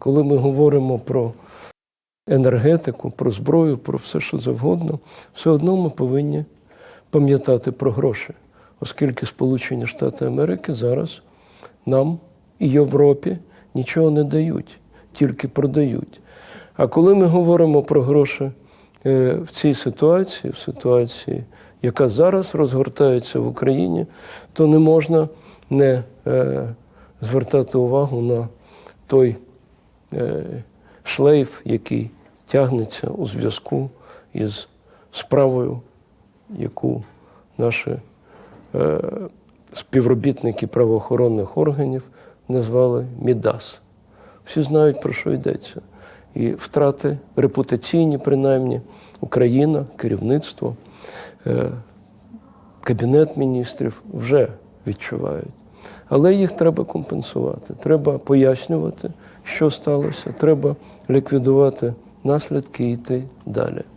Коли ми говоримо про енергетику, про зброю, про все, що завгодно, все одно ми повинні пам'ятати про гроші, оскільки Сполучені Штати Америки зараз нам і Європі нічого не дають, тільки продають. А коли ми говоримо про гроші е, в цій ситуації, в ситуації, яка зараз розгортається в Україні, то не можна не е, звертати увагу на той шлейф, який тягнеться у зв'язку із справою, яку наші е, співробітники правоохоронних органів назвали Мідас. Всі знають, про що йдеться. І втрати репутаційні, принаймні, Україна, керівництво, е, Кабінет міністрів вже відчувають. Але їх треба компенсувати. Треба пояснювати, що сталося. Треба ліквідувати наслідки і йти далі.